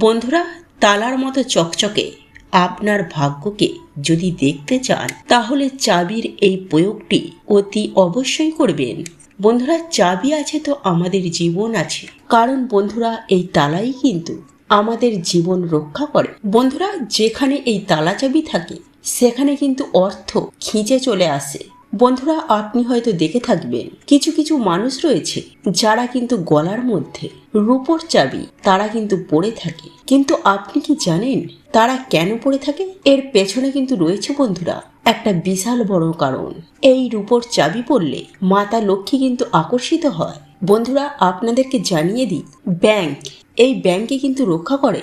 বন্ধুরা, তালার মতো চকচকে আপনার ভাগ্যকে যদি দেখতে চান, তাহলে চাবির এই প্রয়োগটি অতি অবশ্যই করবেন। বন্ধুরা, চাবি আছে তো আমাদের জীবন আছে। কারণ বন্ধুরা, এই তালাই কিন্তু আমাদের জীবন রক্ষা করে। বন্ধুরা, যেখানে এই তালা চাবি থাকে, সেখানে কিন্তু অর্থ খিঁচে চলে আসে। বন্ধুরা, আপনি হয়তো দেখে থাকবেন, কিছু কিছু মানুষ রয়েছে যারা কিন্তু গলার মধ্যে রূপোর চাবি, তারা কিন্তু পড়ে থাকে। কিন্তু আপনি কি জানেন তারা কেন পড়ে থাকে? এর পেছনে কিন্তু রয়েছে বন্ধুরা, একটা বিশাল বড় কারণ। এই রূপোর চাবি পড়লে মাতা লক্ষ্মী কিন্তু আকর্ষিত হয়। বন্ধুরা, আপনাদেরকে জানিয়ে দিই, ব্যাংক। এই ব্যাংকে কিন্তু রক্ষা করে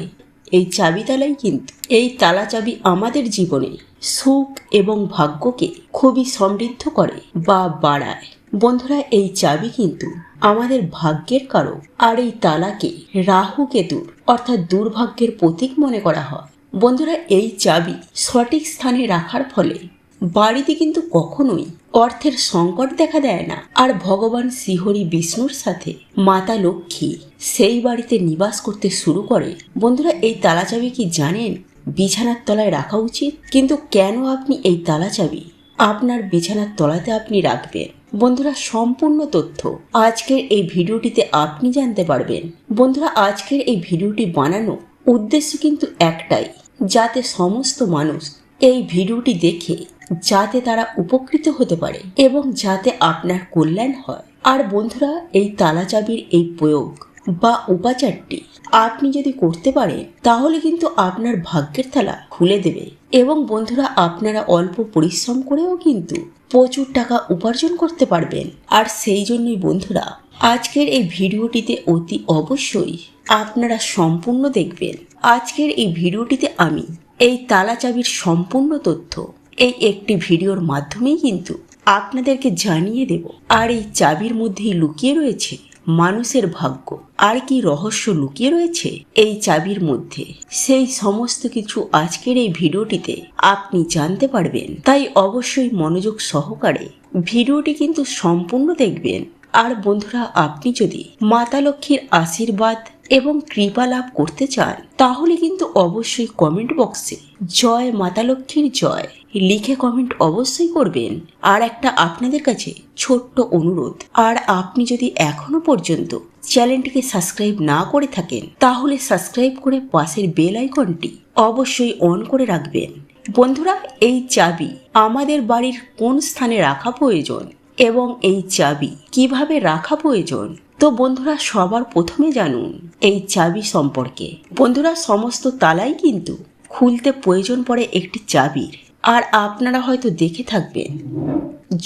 এই চাবি তালাই কিন্তু, এই তালা চাবি আমাদের জীবনে সুখ এবং ভাগ্যকে খুবই সমৃদ্ধ করে বা বাড়ায়। বন্ধুরা, এই চাবি কিন্তু আমাদের ভাগ্যের কারক আর এই তালাকে রাহু কেতুর অর্থাৎ দুর্ভাগ্যের প্রতীক মনে করা হয়। বন্ধুরা, এই চাবি সঠিক স্থানে রাখার ফলে বাড়িতে কিন্তু কখনোই অর্থের সংকট দেখা দেয় না। আর ভগবান শ্রীহরি বিষ্ণুর সাথে মাতা লক্ষ্মী সেই বাড়িতে নিবাস করতে শুরু করে। বন্ধুরা, এই তালা চাবি কি জানেন? বিছানার তলায় রাখা উচিত। কিন্তু কেন আপনি এই তালা চাবি আপনার বিছানার তলাতে আপনি রাখবেন। বন্ধুরা, সম্পূর্ণ তথ্য আজকের এই ভিডিওটিতে আপনি জানতে পারবেন। বন্ধুরা, আজকের এই ভিডিওটি বানানো উদ্দেশ্য কিন্তু একটাই, যাতে সমস্ত মানুষ এই ভিডিওটি দেখে যাতে তারা উপকৃত হতে পারে এবং যাতে আপনার কল্যাণ হয়। আর বন্ধুরা, এই তালা চাবির এই প্রয়োগ বা উপাচারটি আপনি যদি করতে পারেন, তাহলে কিন্তু আপনার ভাগ্যের তালা খুলে দেবে এবং বন্ধুরা, আপনারা অল্প পরিশ্রম করেও কিন্তু প্রচুর টাকা উপার্জন করতে পারবেন। আর সেই জন্যই বন্ধুরা, আজকের এই ভিডিওটিতে অতি অবশ্যই আপনারা সম্পূর্ণ দেখবেন। আজকের এই ভিডিওটিতে আমি এই তালা চাবির সম্পূর্ণ তথ্য এই একটি ভিডিওর মাধ্যমেই কিন্তু আপনাদেরকে জানিয়ে দেব, আর এই চাবির মধ্যেই লুকিয়ে রয়েছে মানুষের ভাগ্য। আর কি রহস্য লুকিয়ে রয়েছে এই চাবির মধ্যে? সেই সমস্ত কিছু আজকের এই ভিডিওটিতে আপনি জানতে পারবেন। তাই অবশ্যই মনোযোগ সহকারে ভিডিওটি কিন্তু সম্পূর্ণ দেখবেন। আর বন্ধুরা, আপনি যদি মাতা লক্ষ্মীর আশীর্বাদ এবং কৃপা লাভ করতে চান, তাহলে কিন্তু অবশ্যই কমেন্ট বক্সে জয় মাতা লক্ষ্মীর জয় লিখে কমেন্ট অবশ্যই করবেন। আর একটা আপনাদের কাছে ছোট্ট অনুরোধ, আর আপনি যদি এখনও পর্যন্ত চ্যানেলটিকে সাবস্ক্রাইব না করে থাকেন, তাহলে সাবস্ক্রাইব করে পাশের বেল আইকনটি অবশ্যই অন করে রাখবেন। বন্ধুরা, এই চাবি আমাদের বাড়ির কোন স্থানে রাখা প্রয়োজন এবং এই চাবি কীভাবে রাখা প্রয়োজন? তো বন্ধুরা, সবার প্রথমে জানুন এই চাবি সম্পর্কে। বন্ধুরা, সমস্ত তালাই কিন্তু খুলতে প্রয়োজন পড়ে একটি চাবির। আর আপনারা হয়তো দেখে থাকবেন,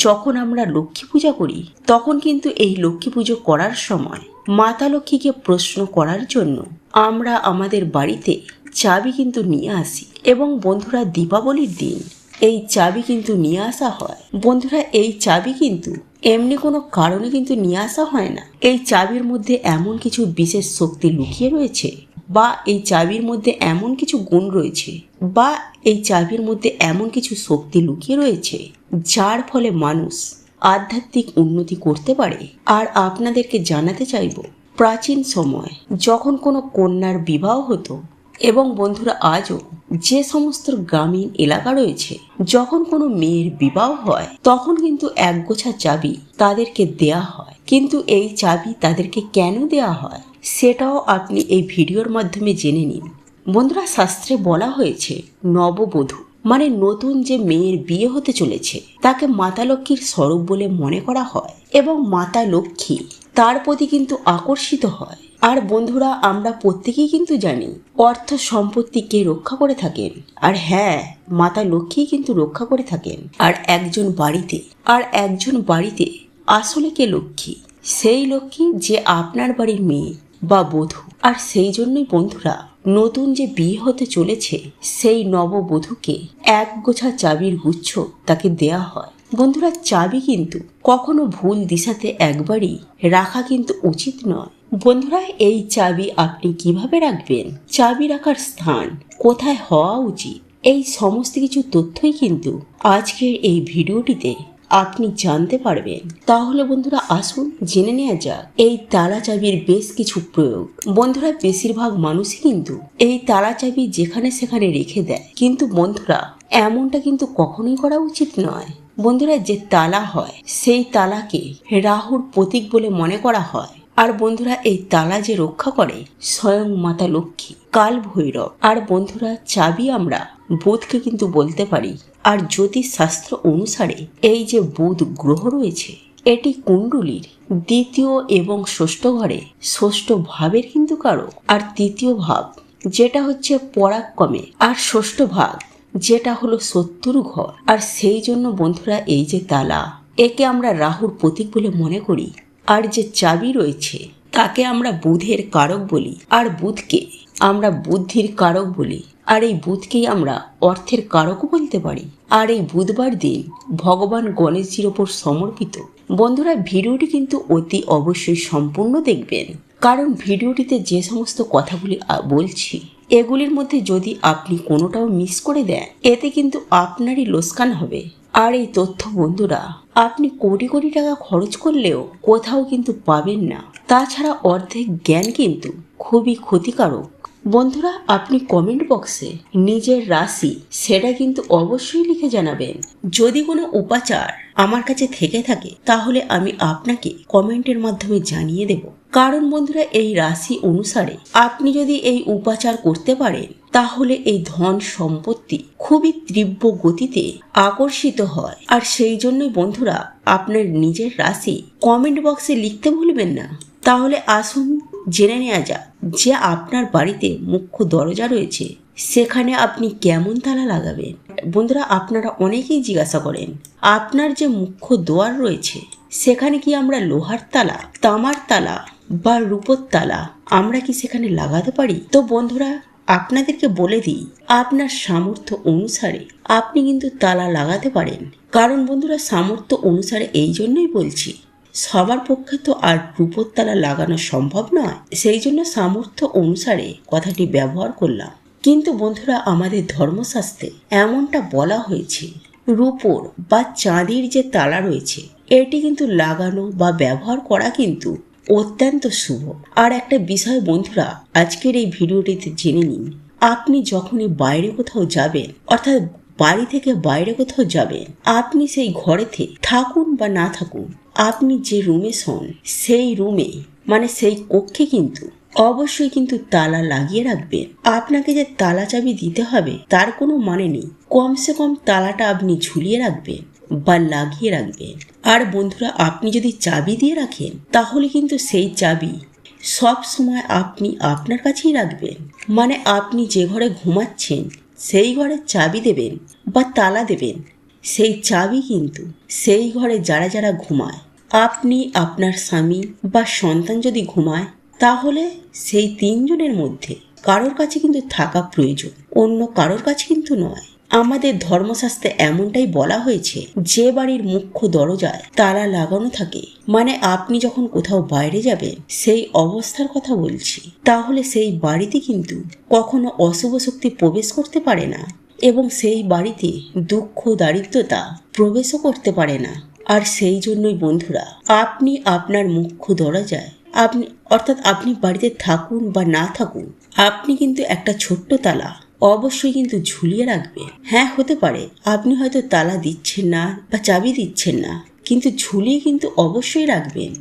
যখন আমরা লক্ষ্মী পূজা করি, তখন কিন্তু এই লক্ষ্মী পুজো করার সময় মাতা লক্ষ্মীকে প্রশ্ন করার জন্য আমরা আমাদের বাড়িতে চাবি কিন্তু নিয়ে আসি এবং বন্ধুরা দীপাবলির দিন এই চাবি কিন্তু নিয়ে আসা হয়। বন্ধুরা, এই চাবি কিন্তু এমনি কোনো কারণে কিন্তু নিয়ে আসা হয় না। এই চাবির মধ্যে এমন কিছু বিশেষ শক্তি লুকিয়ে রয়েছে বা এই চাবির মধ্যে এমন কিছু গুণ রয়েছে বা এই চাবির মধ্যে এমন কিছু শক্তি লুকিয়ে রয়েছে যার ফলে মানুষ আধ্যাত্মিক উন্নতি করতে পারে। আর আপনাদেরকে জানাতে চাইব, প্রাচীন সময় যখন কোনো কন্যার বিবাহ হতো এবং বন্ধুরা আজও যে সমস্ত গ্রামীণ এলাকা রয়েছে, যখন কোনো মেয়ের বিবাহ হয়, তখন কিন্তু একগোছা চাবি তাদেরকে দেয়া হয়। কিন্তু এই চাবি তাদেরকে কেন দেয়া হয়? সেটাও আপনি এই ভিডিওর মাধ্যমে জেনে নিন। বন্ধুরা, শাস্ত্রে বলা হয়েছে, নববধূ মানে নতুন যে মেয়ের বিয়ে হতে চলেছে, তাকে মাতা লক্ষ্মীর স্বরূপ বলে মনে করা হয় এবং মাতা লক্ষ্মী তার প্রতি কিন্তু আকর্ষিত হয়। আর বন্ধুরা, আমরা প্রত্যেকেই কিন্তু জানি, অর্থ সম্পত্তি কে রক্ষা করে থাকেন। আর হ্যাঁ মাতা লক্ষ্মী কিন্তু রক্ষা করে থাকেন। আর একজন বাড়িতে, আর একজন বাড়িতে আসলে কে লক্ষ্মী? সেই লক্ষ্মী যে আপনার বাড়ির মেয়ে বা বধূ। আর সেই জন্যই বন্ধুরা, নতুন যে বিয়ে হতে চলেছে, সেই নববধূকে এক গোছা চাবির গুচ্ছ তাকে দেয়া হয়। বন্ধুরা, চাবি কিন্তু কখনো ভুল দিশাতে একবারই রাখা কিন্তু উচিত নয়। বন্ধুরা, এই চাবি আপনি কীভাবে রাখবেন? চাবি রাখার স্থান কোথায় হওয়া উচিত? এই সমস্ত কিছু তথ্যই কিন্তু আজকের এই ভিডিওটিতে আপনি জানতে পারবেন। তাহলে বন্ধুরা আসুন, জেনে নেওয়া যাক। এই তালা চাবির বেশ কিছু প্রয়োগ। বন্ধুরা, বেশিরভাগ মানুষই কিন্তু এই তালা চাবি যেখানে সেখানে রেখে দেয়। কিন্তু বন্ধুরা, এমনটা কিন্তু কখনোই করা উচিত নয়। বন্ধুরা, যে তালা হয়, সেই তালাকে রাহুর প্রতীক বলে মনে করা হয়। আর বন্ধুরা, এই তালা যে রক্ষা করে, স্বয়ং মাতা লক্ষ্মী কাল ভৈরব আর বন্ধুরা, চাবি আমরা বোধকে কিন্তু বলতে পারি আর জ্যোতিষ শাস্ত্র অনুসারে এই যে বুধ গ্রহ রয়েছে, এটি কুণ্ডলীর দ্বিতীয় এবং ষষ্ঠ ঘরে ষষ্ঠ ভাবের কিন্তু কারও আর তৃতীয় ভাব, যেটা হচ্ছে পরাক্রমে, আর ষষ্ঠ ভাগ, যেটা হলো সত্তর ঘর। আর সেই জন্য বন্ধুরা, এই যে তালা, একে আমরা রাহুর প্রতীক বলে মনে করি। আর যে চাবি রয়েছে, তাকে আমরা বুধের কারক বলি। আর বুধকে আমরা বুদ্ধির কারক বলি। আর এই বুধকেই আমরা অর্থের কারকও বলতে পারি। আর এই বুধবার দিন ভগবান গণেশজির ওপর সমর্পিত। বন্ধুরা, ভিডিওটি কিন্তু অতি অবশ্যই সম্পূর্ণ দেখবেন। কারণ ভিডিওটিতে যে সমস্ত কথাগুলি বলছি, এগুলির মধ্যে যদি আপনি কোনোটাও মিস করে দেন, এতে কিন্তু আপনারই লোসকান হবে। আর এই তথ্য বন্ধুরা, আপনি কোটি কোটি টাকা খরচ করলেও কোথাও কিন্তু পাবেন না। তাছাড়া অর্ধেক জ্ঞান কিন্তু খুবই ক্ষতিকারক। বন্ধুরা, আপনি কমেন্ট বক্সে নিজের রাশি সেটা কিন্তু অবশ্যই লিখে জানাবেন। যদি কোনো উপাচার আমার কাছে থেকে থাকে, তাহলে আমি আপনাকে কমেন্টের মাধ্যমে জানিয়ে দেব। কারণ বন্ধুরা, এই রাশি অনুসারে আপনি যদি এই উপাচার করতে পারেন, তাহলে এই ধন সম্পত্তি খুবই তীব্র গতিতে আকর্ষিত হয়। আর সেই জন্যই বন্ধুরা, আপনার নিজের রাশি কমেন্ট বক্সে লিখতে ভুলবেন না। তাহলে আসুন জেনে নেওয়া যাক যে আপনার বাড়িতে মুখ্য দরজা রয়েছে, সেখানে আপনি কেমন তালা লাগাবেন? বন্ধুরা, আপনারা অনেকেই জিজ্ঞাসা করেন, আপনার যে মুখ্য দোয়ার রয়েছে, সেখানে কি আমরা লোহার তালা, তামার তালা বা রূপোর তালা আমরা কি সেখানে লাগাতে পারি? তো বন্ধুরা, আপনাদেরকে বলে দিই, আপনার সামর্থ্য অনুসারে আপনি কিন্তু তালা লাগাতে পারেন। কারণ বন্ধুরা, সামর্থ্য অনুসারে এই জন্যই বলছি সবার পক্ষে তো আর রূপোর তালা লাগানো সম্ভব নয়। সেই জন্য সামর্থ্য অনুসারে কথাটি ব্যবহার করলাম। কিন্তু বন্ধুরা, আমাদের ধর্মশাস্ত্রে এমনটা বলা হয়েছে, রূপোর বা চাঁদির যে তালা রয়েছে, এটি কিন্তু লাগানো বা ব্যবহার করা কিন্তু অত্যন্ত শুভ। আর একটা বিষয় বন্ধুরা, আজকের এই ভিডিওটিতে জেনে নিন, আপনি যখনই বাইরে কোথাও যাবেন, অর্থাৎ বাড়ি থেকে বাইরে কোথাও যাবেন, আপনি সেই ঘরেতে থাকুন বা না থাকুন, আপনি যে রুমে শোন, সেই রুমে মানে সেই কক্ষে কিন্তু অবশ্যই কিন্তু তালা লাগিয়ে রাখবেন। আপনাকে যে তালা চাবি দিতে হবে, তার কোনো মানে নেই। কমসে কম তালাটা আপনি ঝুলিয়ে রাখবেন বা লাগিয়ে রাখবেন। আর বন্ধুরা, আপনি যদি চাবি দিয়ে রাখেন, তাহলে কিন্তু সেই চাবি সব সময় আপনি আপনার কাছেই রাখবেন। মানে আপনি যে ঘরে ঘুমাচ্ছেন সেই ঘরে চাবি দেবেন বা তালা দেবেন, সেই চাবি কিন্তু সেই ঘরে যারা যারা ঘুমায়, আপনি, আপনার স্বামী বা সন্তান যদি ঘুমায়, তাহলে সেই তিনজনের মধ্যে কারোর কাছে কিন্তু থাকা প্রয়োজন, অন্য কারোর কাছে কিন্তু নয়। আমাদের ধর্মশাস্ত্রে এমনটাই বলা হয়েছে, যে বাড়ির মুখ্য দরজায় তালা লাগানো থাকে। মানে আপনি যখন কোথাও বাইরে যাবেন, সেই অবস্থার কথা বলছি। তাহলে সেই বাড়িতে কিন্তু কখনো অশুভ শক্তি প্রবেশ করতে পারে না এবং সেই বাড়িতে দুঃখ, দারিদ্রতা প্রবেশও করতে পারে না। আর সেই জন্যই বন্ধুরা, আপনি আপনার মুখ্য দরজায়, আপনি অর্থাৎ আপনি বাড়িতে থাকুন বা না থাকুন, আপনি কিন্তু একটা ছোট্ট তালা অবশ্যই কিন্তু ঝুলিয়ে রাখবেন হ্যাঁ হতে পারে। আপনি হয়তো তালা দিচ্ছেন না বা চাবি দিচ্ছেন না, কিন্তু ঝুলিয়ে কিন্তু অবশ্যই রাখবেন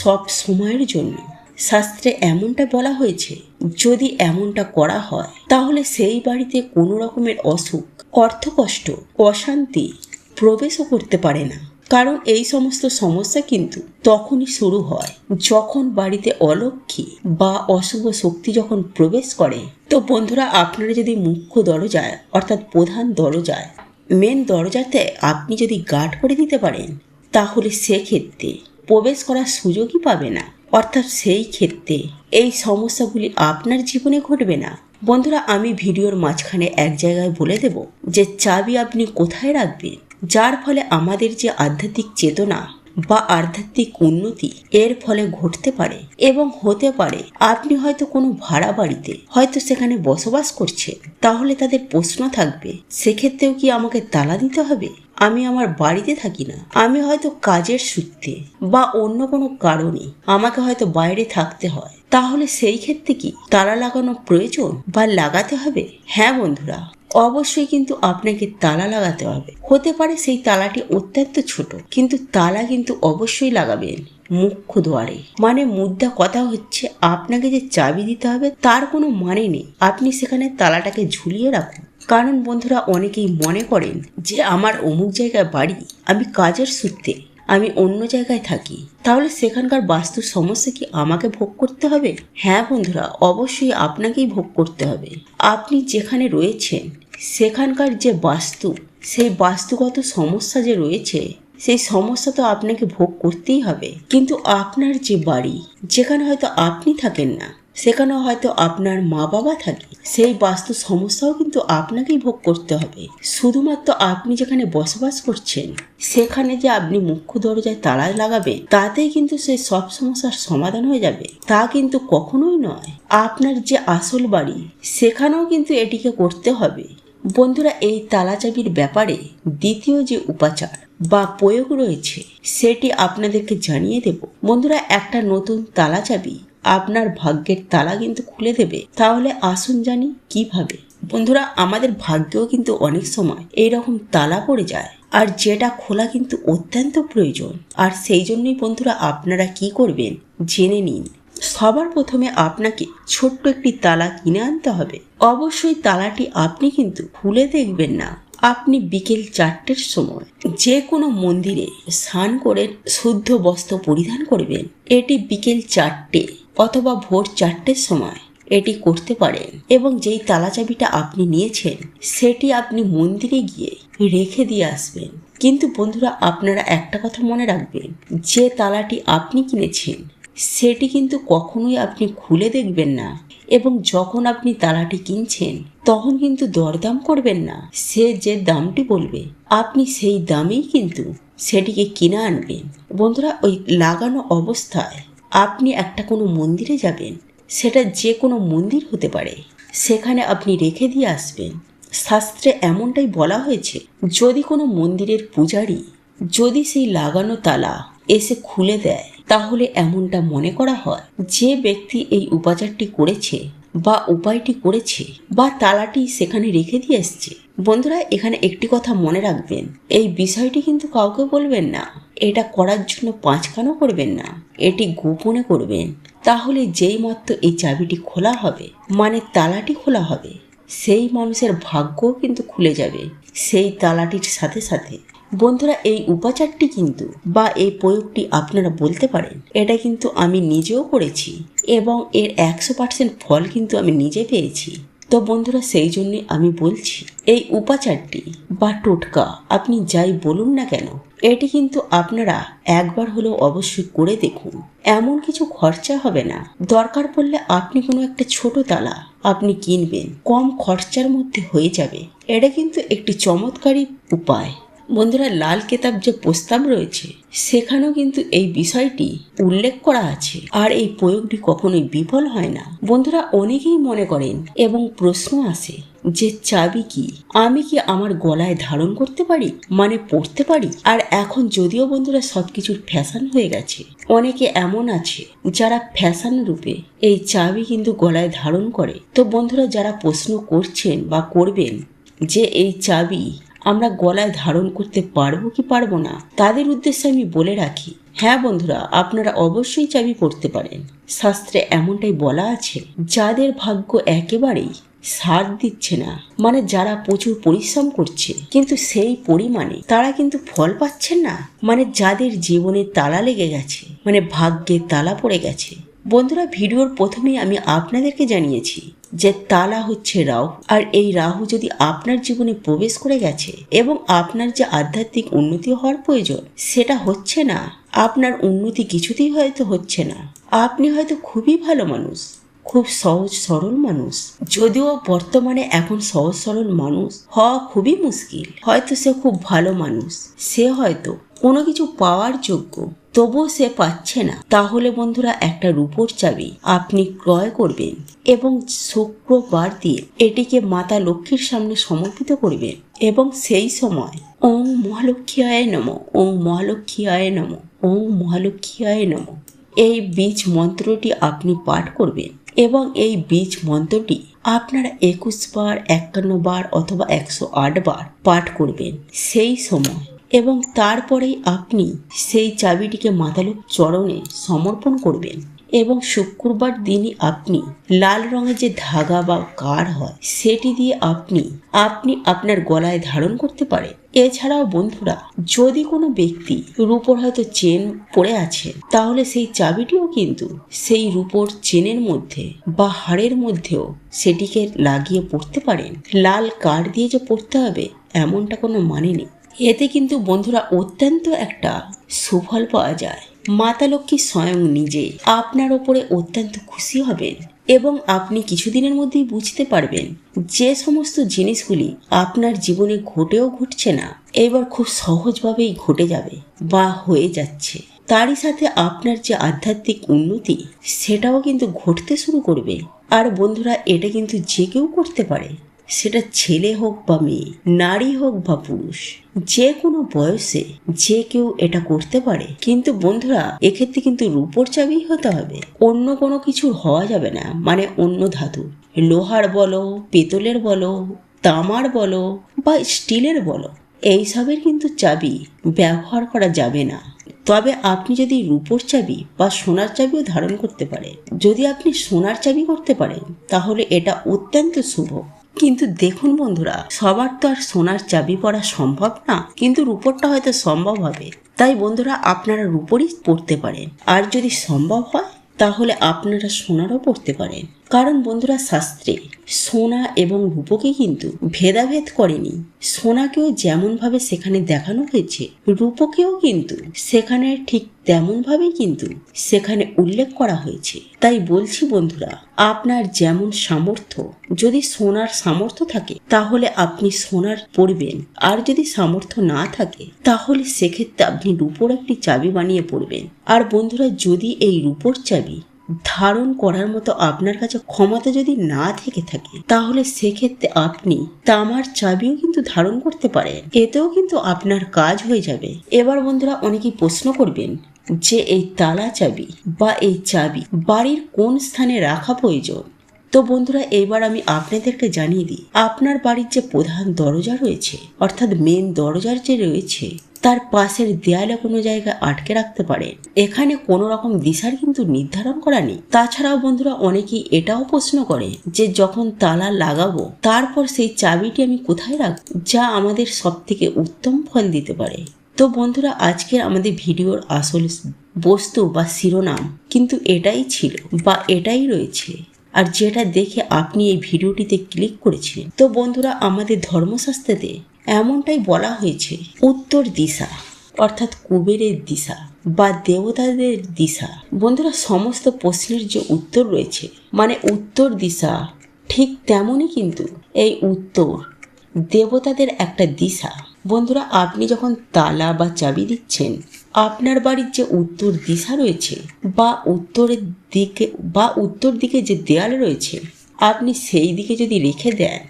সব সময়ের জন্য। শাস্ত্রে এমনটা বলা হয়েছে, যদি এমনটা করা হয়, তাহলে সেই বাড়িতে কোনো রকমের অসুখ, অর্থকষ্ট, অশান্তি প্রবেশও করতে পারে না। কারণ এই সমস্ত সমস্যা কিন্তু তখনই শুরু হয় যখন বাড়িতে অলক্ষী বা অশুভ শক্তি যখন প্রবেশ করে। তো বন্ধুরা, আপনারা যদি মুখ্য দরজায় অর্থাৎ প্রধান দরজায় মেন দরজাতে আপনি যদি গার্ড করে দিতে পারেন, তাহলে সেক্ষেত্রে প্রবেশ করার সুযোগই পাবে না। অর্থাৎ সেই ক্ষেত্রে এই সমস্যাগুলি আপনার জীবনে ঘটবে না। বন্ধুরা, আমি ভিডিওর মাঝখানে এক জায়গায় বলে দেব যে চাবি আপনি কোথায় রাখবেন? যার ফলে আমাদের যে আধ্যাত্মিক চেতনা বা আধ্যাত্মিক উন্নতি, এর ফলে ঘটতে পারে এবং হতে পারে। আপনি হয়তো কোনো ভাড়া বাড়িতে হয়তো সেখানে বসবাস করছেন, তাহলে তাদের প্রশ্ন থাকবে, সেক্ষেত্রেও কি আমাকে তালা দিতে হবে? আমি আমার বাড়িতে থাকি না। আমি হয়তো কাজের সূত্রে বা অন্য কোনো কারণে আমাকে হয়তো বাইরে থাকতে হয়। তাহলে সেই ক্ষেত্রে কি তালা লাগানো প্রয়োজন বা লাগাতে হবে? হ্যাঁ বন্ধুরা অবশ্যই কিন্তু আপনাকে তালা লাগাতে হবে। হতে পারে সেই তালাটি অত্যন্ত ছোট, কিন্তু তালা কিন্তু অবশ্যই লাগাবেন মুখ্য দ্বারে মানে মুদ্রা কথা হচ্ছে আপনাকে যে চাবি দিতে হবে তার কোনো মানে নেই। আপনি সেখানে তালাটাকে ঝুলিয়ে রাখুন। কারণ বন্ধুরা অনেকেই মনে করেন যে আমার অমুক জায়গায় বাড়ি, আমি কাজের সূত্রে, আমি অন্য জায়গায় থাকি। তাহলে সেখানকার বাস্তু সমস্যা কি আমাকে ভোগ করতে হবে? হ্যাঁ বন্ধুরা, অবশ্যই আপনাকেই ভোগ করতে হবে। আপনি যেখানে রয়েছেন সেখানকার যে বাস্তু, সেই বাস্তুগত সমস্যা যে রয়েছে, সেই সমস্যা তো আপনাকে ভোগ করতেই হবে। কিন্তু আপনার যে বাড়ি, যেখানে হয়তো আপনি থাকেন না সেখানে হয়তো আপনার মা বাবা থাকে, সেই বাস্তু সমস্যাও কিন্তু আপনাকেই ভোগ করতে হবে। শুধুমাত্র আপনি যেখানে বসবাস করছেন, সেখানে যে আপনি মুখ্য দরজায় তালা লাগাবেন, তাতেই কিন্তু সেই সব সমস্যার সমাধান হয়ে যাবে। তা কিন্তু কখনোই নয়। আপনার যে আসল বাড়ি, সেখানেও কিন্তু এটিকে করতে হবে। বন্ধুরা, এই তালাচাবির ব্যাপারে দ্বিতীয় যে উপাচার বা প্রয়োগ রয়েছে, সেটি আপনাদেরকে জানিয়ে দেব। বন্ধুরা, একটা নতুন তালা চাবি আপনার ভাগ্যের তালা কিন্তু খুলে দেবে। তাহলে আসুন জানি কীভাবে। বন্ধুরা, আমাদের ভাগ্যেও কিন্তু অনেক সময় এইরকম তালা পড়ে যায়, আর যেটা খোলা কিন্তু অত্যন্ত প্রয়োজন। আর সেই জন্যই বন্ধুরা, আপনারা কি করবেন, জেনে নিন। সবার প্রথমে আপনাকে ছোট্ট একটি তালা কিনে আনতে হবে। অবশ্যই তালাটি আপনি কিন্তু খুলে দেখবেন না। আপনি বিকেল চারটের সময় যে কোনো মন্দিরে স্নান করে শুদ্ধ বস্ত্র পরিধান করবেন। এটি বিকেল চারটে অথবা ভোর চারটের সময় এটি করতে পারেন এবং যেই তালা চাবিটা আপনি নিয়েছেন, সেটি আপনি মন্দিরে গিয়ে রেখে দিয়ে আসবেন। কিন্তু বন্ধুরা, আপনারা একটা কথা মনে রাখবেন, যে তালাটি আপনি কিনেছেন সেটি কিন্তু কখনোই আপনি খুলে দেখবেন না এবং যখন আপনি তালাটি কিনছেন, তখন কিন্তু দরদাম করবেন না। সে যে দামটি বলবে, আপনি সেই দামেই কিন্তু সেটিকে কিনে আনবেন। বন্ধুরা, ওই লাগানো অবস্থায় আপনি একটা কোনো মন্দিরে যাবেন, সেটা যে কোনো মন্দির হতে পারে। সেখানে আপনি রেখে দিয়ে আসবেন। শাস্ত্রে এমনটাই বলা হয়েছে, যদি কোনো মন্দিরের পূজারী যদি সেই লাগানো তালা এসে খুলে দেয় তাহলে এমনটা মনে করা হয় যে ব্যক্তি এই উপাচারটি করেছে বা উপায়টি করেছে বা তালাটি সেখানে রেখে দিয়ে এসছে। বন্ধুরা, এখানে একটি কথা মনে রাখবেন, এই বিষয়টি কিন্তু কাউকে বলবেন না। এটা করার জন্য পাঁচকানও করবেন না, এটি গোপনে করবেন। তাহলে যেই মাত্র এই চাবিটি খোলা হবে মানে তালাটি খোলা হবে, সেই মানুষের ভাগ্যও কিন্তু খুলে যাবে, সেই তালাটির সাথে সাথে। বন্ধুরা, এই উপাচারটি কিন্তু বা এই প্রয়োগটি আপনারা বলতে পারেন, এটা কিন্তু আমি নিজেও করেছি এবং এর একশো পার্সেন্ট ফল কিন্তু আমি নিজে পেয়েছি। তো বন্ধুরা, সেই জন্যই আমি বলছি, এই উপাচারটি বা টোটকা, আপনি যাই বলুন না কেন, এটি কিন্তু আপনারা একবার হলেও অবশ্যই করে দেখুন। এমন কিছু খরচা হবে না। দরকার পড়লে আপনি কোনো একটা ছোট তালা আপনি কিনবেন, কম খরচার মধ্যে হয়ে যাবে। এটা কিন্তু একটি চমৎকারী উপায়। বন্ধুরা লাল কেতাব যে প্রস্তাব রয়েছে, সেখানেও কিন্তু এই বিষয়টি উল্লেখ করা আছে। আর এই প্রয়োগটি কখনোই বিফল হয় না। বন্ধুরা অনেকেই মনে করেন এবং প্রশ্ন আসে যে, চাবি কি? আমি কি আমার গলায় ধারণ করতে পারি? মানে পড়তে পারি? আর এখন যদিও বন্ধুরা সবকিছুর ফ্যাশন হয়ে গেছে, অনেকে এমন আছে যারা ফ্যাশন রূপে এই চাবি কিন্তু গলায় ধারণ করে। তো বন্ধুরা যারা প্রশ্ন করছেন বা করবেন যে, এই চাবি আমরা গলায় ধারণ করতে পারব কি পারব না, তাদের উদ্দেশ্যে আমি বলে রাখি। হ্যাঁ বন্ধুরা, আপনারা অবশ্যই চাবি পড়তে পারেন। শাস্ত্রে এমনটাই বলা আছে, যাদের ভাগ্য একেবারেই সার দিচ্ছে না মানে যারা প্রচুর পরিশ্রম করছে, কিন্তু সেই পরিমাণে তারা কিন্তু ফল পাচ্ছেন না মানে যাদের জীবনে তালা লেগে গেছে মানে ভাগ্যে তালা পড়ে গেছে। বন্ধুরা, ভিডিওর প্রথমেই আমি আপনাদেরকে জানিয়েছি যে তালা হচ্ছে রাহু। আর এই রাহু যদি আপনার জীবনে প্রবেশ করে গেছে এবং আপনার যে আধ্যাত্মিক উন্নতি হওয়ার প্রয়োজন, সেটা হচ্ছে না। আপনার উন্নতি কিছুতেই হয়তো হচ্ছে না। আপনি হয়তো খুবই ভালো মানুষ, খুব সহজ সরল মানুষ। যদিও বর্তমানে এখন সহজ সরল মানুষ হওয়া খুবই মুশকিল। হয়তো সে খুব ভালো মানুষ, সে হয়তো কোনো কিছু পাওয়ার যোগ্য, তবুও সে পাচ্ছে না। তাহলে বন্ধুরা, একটা রূপোর চাবি আপনি ক্রয় করবেন এবং শুক্রবার দিয়ে এটিকে মাতা লক্ষ্মীর সামনে সমর্পিত করবেন এবং সেই সময় ওং মহালক্ষ্মী আয় নম, ওং মহালক্ষ্মী আয় নম, ওং মহালক্ষ্মী আয় নম। এই বীজ মন্ত্রটি আপনি পাঠ করবেন এবং এই বীজ মন্ত্রটি আপনারা একুশ বার, একান্ন বার অথবা একশো আট বার পাঠ করবেন। সেই সময় এবং তারপরেই আপনি সেই চাবিটিকে মাতালোক চরণে সমর্পণ করবেন এবং শুক্রবার দিনই আপনি লাল রঙের যে ধাগা বা কার হয়, সেটি দিয়ে আপনি আপনি আপনার গলায় ধারণ করতে পারেন এছাড়াও বন্ধুরা, যদি কোনো ব্যক্তি রূপোর হয়তো চেন পড়ে আছে, তাহলে সেই চাবিটিও কিন্তু সেই রূপোর চেনের মধ্যে বা হাড়ের মধ্যেও সেটিকে লাগিয়ে পড়তে পারেন। লাল কার্ড দিয়ে যে পড়তে হবে, এমনটা কোনো মানে নেই। এতে কিন্তু বন্ধুরা অত্যন্ত একটা সুফল পাওয়া যায়। মাতা লক্ষ্মী স্বয়ং নিজে আপনার ওপরে অত্যন্ত খুশি হবেন এবং আপনি কিছুদিনের মধ্যেই বুঝতে পারবেন যে সমস্ত জিনিসগুলি আপনার জীবনে ঘটেও ঘটছে না, এবার খুব সহজভাবেই ঘটে যাবে বা হয়ে যাচ্ছে। তারই সাথে আপনার যে আধ্যাত্মিক উন্নতি, সেটাও কিন্তু ঘটতে শুরু করবে। আর বন্ধুরা, এটা কিন্তু যে কেউ করতে পারে। সেটা ছেলে হোক বা মেয়ে, নারী হোক বা পুরুষ, যে কোনো বয়সে যে কেউ এটা করতে পারে। কিন্তু বন্ধুরা, এক্ষেত্রে কিন্তু রূপোর চাবি হতে হবে। অন্য কোনো কিছু হওয়া যাবে না। মানে অন্য ধাতু। লোহার বলো, পেতলের বলো, তামার বলো বা স্টিলের বলো এইসবের কিন্তু চাবি ব্যবহার করা যাবে না। তবে আপনি যদি রূপোর চাবি বা সোনার চাবিও ধারণ করতে পারেন। যদি আপনি সোনার চাবি করতে পারেন, তাহলে এটা অত্যন্ত শুভ। কিন্তু দেখুন বন্ধুরা, সবার তো আর সোনার চাবি পড়া সম্ভব না, কিন্তু রুপোরটা হয়তো সম্ভব হবে। তাই বন্ধুরা, আপনারা রুপোরই পড়তে পারেন। আর যদি সম্ভব হয়, তাহলে আপনারা সোনারও পড়তে পারেন। কারণ বন্ধুরা শাস্ত্রে সোনা এবং রূপকে কিন্তু ভেদাভেদ করেনি। সোনাকেও যেমনভাবে সেখানে দেখানো হয়েছে, রূপকেও কিন্তু সেখানে ঠিক তেমনভাবেই কিন্তু সেখানে উল্লেখ করা হয়েছে। তাই বলছি বন্ধুরা, আপনার যেমন সামর্থ্য, যদি সোনার সামর্থ্য থাকে, তাহলে আপনি সোনার পড়বেন। আর যদি সামর্থ্য না থাকে, তাহলে সেক্ষেত্রে আপনি রূপোর একটি চাবি বানিয়ে পড়বেন। আর বন্ধুরা, যদি এই রূপোর চাবি ধারণ করার মতো আপনার কাছে ক্ষমতা যদি না থেকে থাকে, তাহলে সেক্ষেত্রে আপনি তামার চাবিও কিন্তু ধারণ করতে পারেন। এতেও কিন্তু আপনার কাজ হয়ে যাবে। এবার বন্ধুরা অনেকেই প্রশ্ন করবেন যে এই তালা চাবি বা এই চাবি বাড়ির কোন স্থানে রাখা প্রয়োজন? তো বন্ধুরা এবার আমি আপনাদেরকে জানিয়ে দিই, আপনার বাড়ির যে প্রধান দরজা রয়েছে, অর্থাৎ মেন দরজার যে রয়েছে তার পাশের দেয়ালে কোনো জায়গায় আটকে রাখতে পারে। এখানে কোনো রকম দিশার কিন্তু নির্ধারণ করা নেই। তাছাড়াও বন্ধুরা, অনেকেই এটাও প্রশ্ন করে যে যখন তালা লাগাবো, তারপর সেই চাবিটি আমি কোথায় রাখব, যা আমাদের সব থেকে উত্তম ফল দিতে পারে। তো বন্ধুরা, আজকের আমাদের ভিডিওর আসল বস্তু বা শিরোনাম কিন্তু এটাই ছিল বা এটাই রয়েছে। আর যেটা দেখে আপনি এই ভিডিওটিতে ক্লিক করেছিলেন। তো বন্ধুরা, আমাদের ধর্মশাস্ত্রেতে এমনটাই বলা হয়েছে, উত্তর দিশা, অর্থাৎ কুবেরের দিশা বা দেবতাদের দিশা। বন্ধুরা, সমস্ত প্রশ্নের যে উত্তর রয়েছে মানে উত্তর দিশা, ঠিক তেমনই কিন্তু এই উত্তর দেবতাদের একটা দিশা। বন্ধুরা, আপনি যখন তালা বা চাবি দিচ্ছেন, আপনার বাড়ির যে উত্তর দিশা রয়েছে বা উত্তরের দিকে বা উত্তর দিকে যে দেয়াল রয়েছে, আপনি সেই দিকে যদি রেখে দেন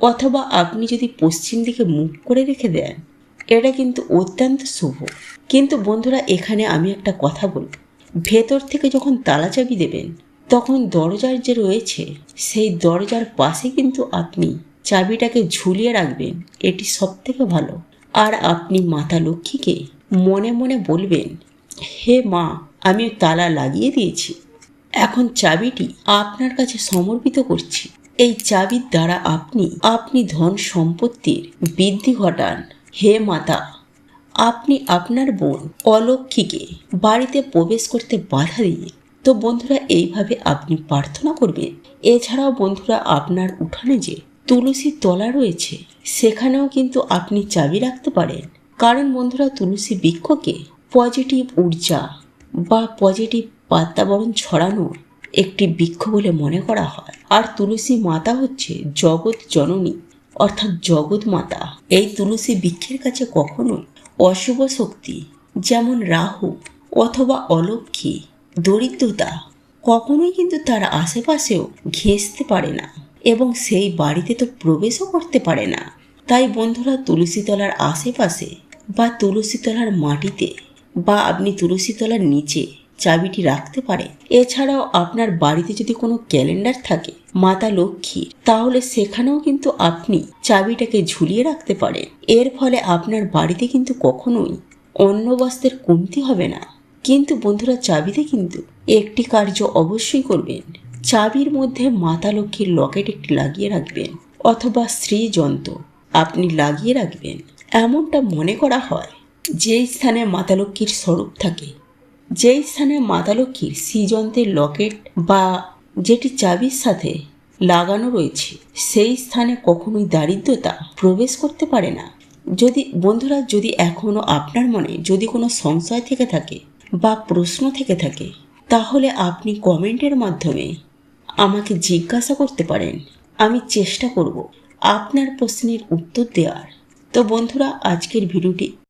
অথবা আপনি যদি পশ্চিম দিকে মুখ করে রেখে দেন, এটা কিন্তু অত্যন্ত শুভ। কিন্তু বন্ধুরা, এখানে আমি একটা কথা বলব। ভেতর থেকে যখন তালা চাবি দেবেন, তখন দরজার যে রয়েছে, সেই দরজার পাশে কিন্তু আপনি চাবিটাকে ঝুলিয়ে রাখবেন। এটি সব থেকে ভালো। আর আপনি মাতা লক্ষ্মীকে মনে মনে বলবেন, হে মা, আমি তালা লাগিয়ে দিয়েছি। এখন চাবিটি আপনার কাছে সমর্পিত করছি। এই চাবির দ্বারা আপনি আপনি ধন সম্পত্তির বৃদ্ধি ঘটান। হে মাতা, আপনি আপনার বোন অলক্ষীকে বাড়িতে প্রবেশ করতে বাধা দিয়ে তো বন্ধুরা এইভাবে আপনি প্রার্থনা করবেন। এছাড়াও বন্ধুরা আপনার উঠানে যে তুলসী তলা রয়েছে, সেখানেও কিন্তু আপনি চাবি রাখতে পারেন। কারণ বন্ধুরা তুলসী বৃক্ষকে পজিটিভ ঊর্জা বা পজিটিভ বাতাবরণ ছড়ানোর একটি বৃক্ষ বলে মনে করা হয়। আর তুলসী মাতা হচ্ছে জগৎ জননী, অর্থাৎ জগৎ মাতা। এই তুলসী বৃক্ষের কাছে কখনোই অশুভ শক্তি, যেমন রাহু অথবা অলক্ষী দরিদ্রতা, কখনোই কিন্তু তার আশেপাশেও ঘেঁষতে পারে না এবং সেই বাড়িতে তো প্রবেশও করতে পারে না। তাই বন্ধুরা তুলসীতলার আশেপাশে বা তুলসীতলার মাটিতে বা আপনি তুলসীতলার নিচে চাবিটি রাখতে পারেন এছাড়াও আপনার বাড়িতে যদি কোনো ক্যালেন্ডার থাকে, মাতা লক্ষ্মী তাহলে সেখানেও কিন্তু আপনি চাবিটাকে ঝুলিয়ে রাখতে পারেন। এর ফলে আপনার বাড়িতে কিন্তু কখনোই অন্য বস্ত্রের কমতি হবে না। কিন্তু বন্ধুরা, চাবিতে কিন্তু একটি কার্য অবশ্যই করবেন। চাবির মধ্যে মাতা লক্ষ্মীর লকেট একটি লাগিয়ে রাখবেন অথবা শ্রী যন্ত্র আপনি লাগিয়ে রাখবেন। এমনটা মনে করা হয়, যেই স্থানে মাতা লক্ষ্মীর স্বরূপ থাকে। যেই স্থানে মাতা লক্ষ্মীর শ্রীযন্ত্রের লকেট বা যেটি চাবির সাথে লাগানো রয়েছে, সেই স্থানে কখনোই দারিদ্রতা প্রবেশ করতে পারে না। যদি, বন্ধুরা, যদি এখনও আপনার মনে যদি কোনো সংশয় থেকে থাকে বা প্রশ্ন থেকে থাকে, তাহলে আপনি কমেন্টের মাধ্যমে আমাকে জিজ্ঞাসা করতে পারেন। আমি চেষ্টা করব আপনার প্রশ্নের উত্তর দেওয়ার। তো বন্ধুরা, আজকের ভিডিওটি